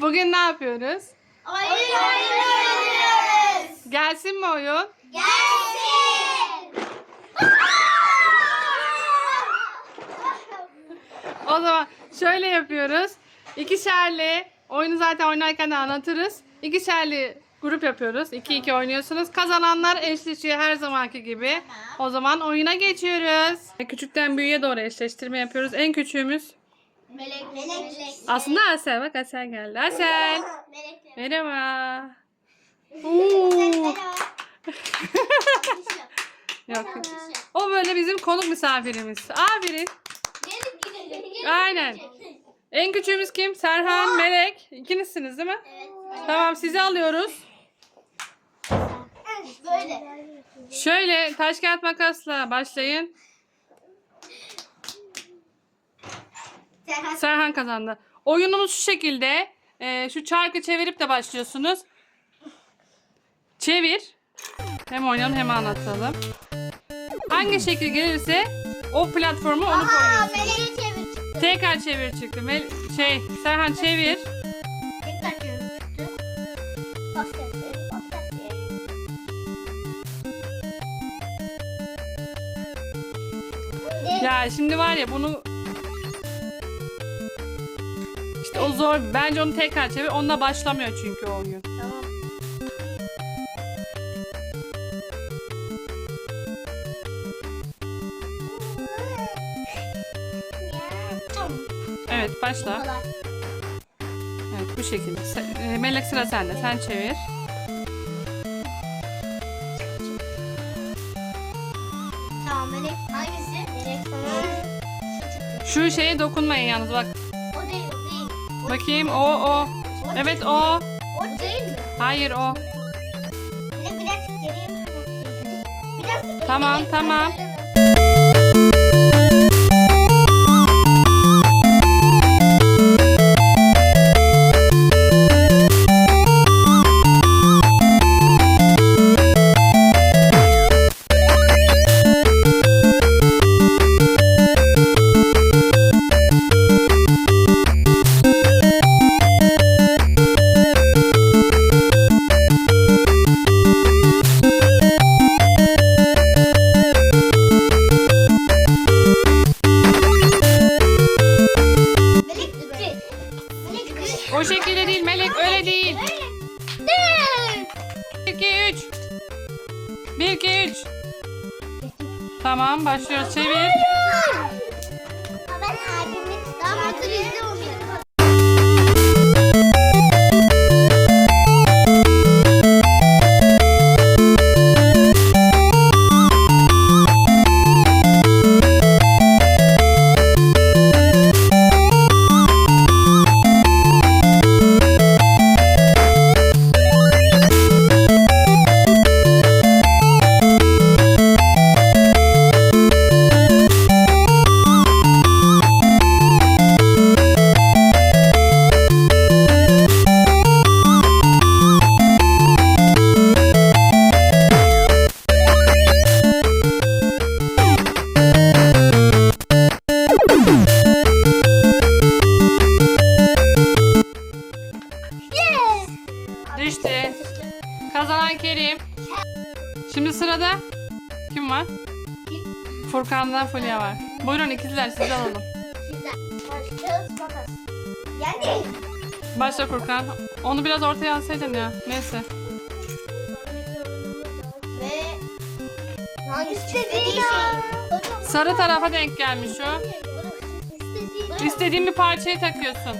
Bugün ne yapıyoruz? Oyun oynuyoruz. Gelsin mi oyun? Gelsin. O zaman şöyle yapıyoruz. İkişerli oyunu zaten oynarken de anlatırız. İkişerli grup yapıyoruz. 2-2 oynuyorsunuz. Kazananlar eşleşiyor her zamanki gibi. O zaman oyuna geçiyoruz. Küçükten büyüğe doğru eşleştirme yapıyoruz. En küçüğümüz Melek. Melek. aslında Asel. Bak Asel geldi. Asel. Melek. Merhaba. Oo. Yok. O böyle bizim konuk misafirimiz. Aferin. Gelin gidelim. Aynen. En küçüğümüz kim? Serhan, Melek. İkinizsiniz değil mi? Evet. Tamam sizi alıyoruz. Böyle. Şöyle taş kağıt makasla başlayın. Serhat. Serhan kazandı. Oyunumuz şu şekilde. Ee, şu çarkı çevirip de başlıyorsunuz. Çevir. Hem oynayalım hem anlatalım. Hangi şekil gelirse o platformu onu Aa koyuyorsunuz. Melek'i çevir çıktı. Tekrar çevir çıktı. Mel- şey Serhan. Tekrar çevir. Ya şimdi var ya bunu o zor. Bence onu tekrar çevir. Onunla başlamıyor çünkü o oyun. Tamam. Evet başla. Evet bu şekilde. Sen- e, Melek sıra sende. Sen çevir. Tamam Melek. Hangisi? Melek sana. Şu şeye dokunmayın yalnız bak. Bakayım o o. Evet o. O değil mi? Hayır o. Melek biraz geriye bakıyorsun? Biraz Tamam, Melek, tamam. sen şekilde değil Melek öyle değil. Değil. 1 2 3. 1 2 3. Tamam başlıyoruz. Çevir. Kazanan Kerim. Şimdi sırada kim var? Furkan'dan Fulya var. Buyurun ikizler sizi alalım. Başla Furkan. Onu biraz ortaya alsaydın ya. Neyse. Şey. Sarı tarafa denk gelmiş o. İstediğin. İstediğin bir parçayı takıyorsun.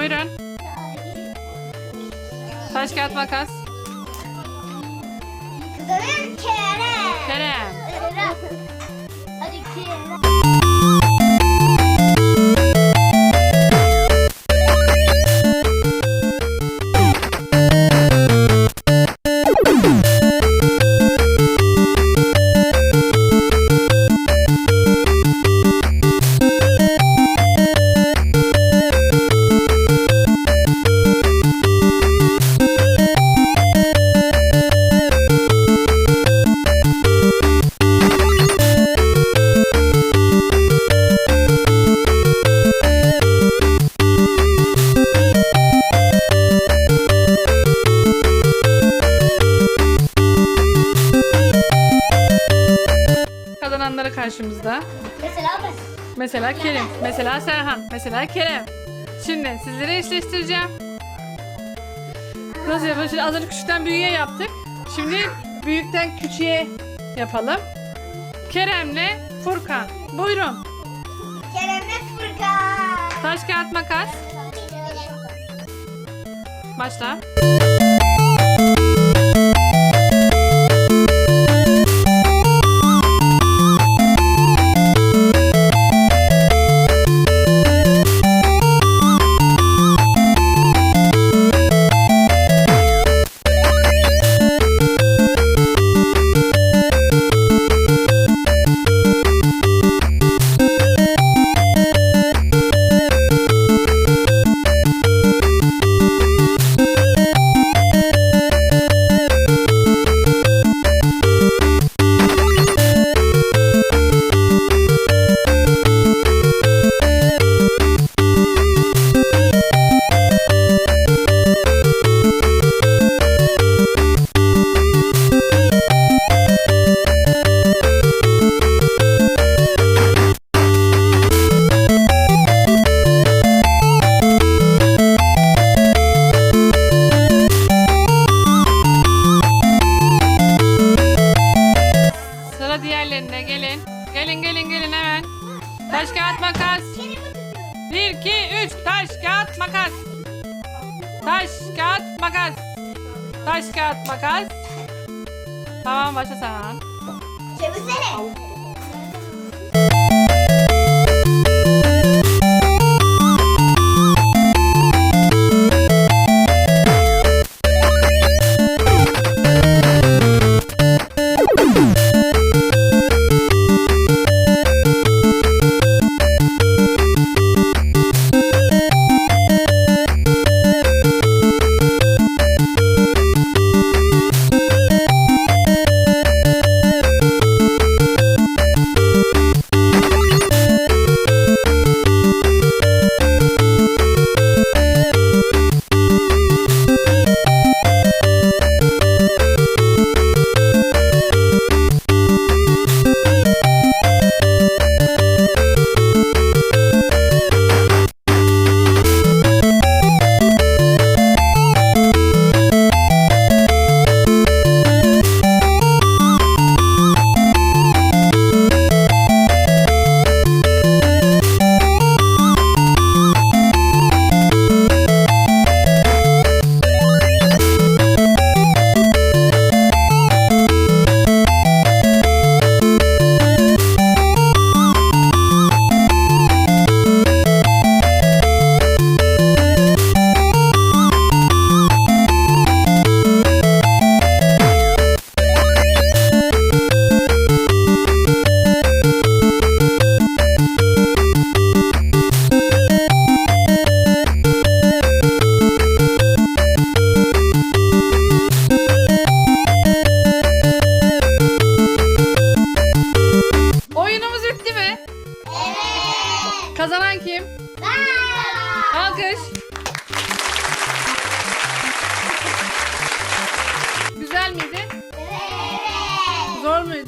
Buyurun. Taş kağıt makas. Kerem. Kerem. Hadi Kerem. Mesela Kerim. Mesela Serhan. Mesela Kerem. Şimdi sizleri eşleştireceğim. Nasıl yapalım? Şimdi az önce küçükten büyüğe yaptık. Şimdi büyükten küçüğe yapalım. Kerem'le Furkan. Buyurun. Kerem'le Furkan. Taş kağıt makas. Başla. 1 2 3 taş kağıt makas. Taş kağıt makas. Taş kağıt makas. Tamam başla Serhan. Çevirsene.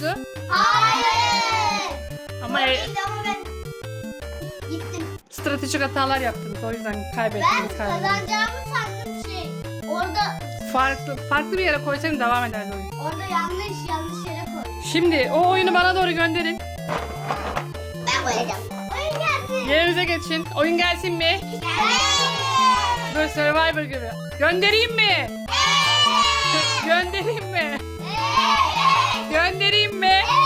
Muydu? Hayır. Ama e, ama ben gittim. stratejik hatalar yaptınız. O yüzden Ben kaybettiniz. kaybettiniz. kazanacağımı sandım şey. Orada Farklı, farklı bir yere koysaydın devam ederdi oyun. orada yanlış yanlış yere koydum. Şimdi o oyunu bana doğru gönderin. Ben koyacağım. Oyun gelsin. Yerinize geçin. Oyun gelsin mi? Böyle Survivor gibi. Göndereyim mi? Göndereyim mi?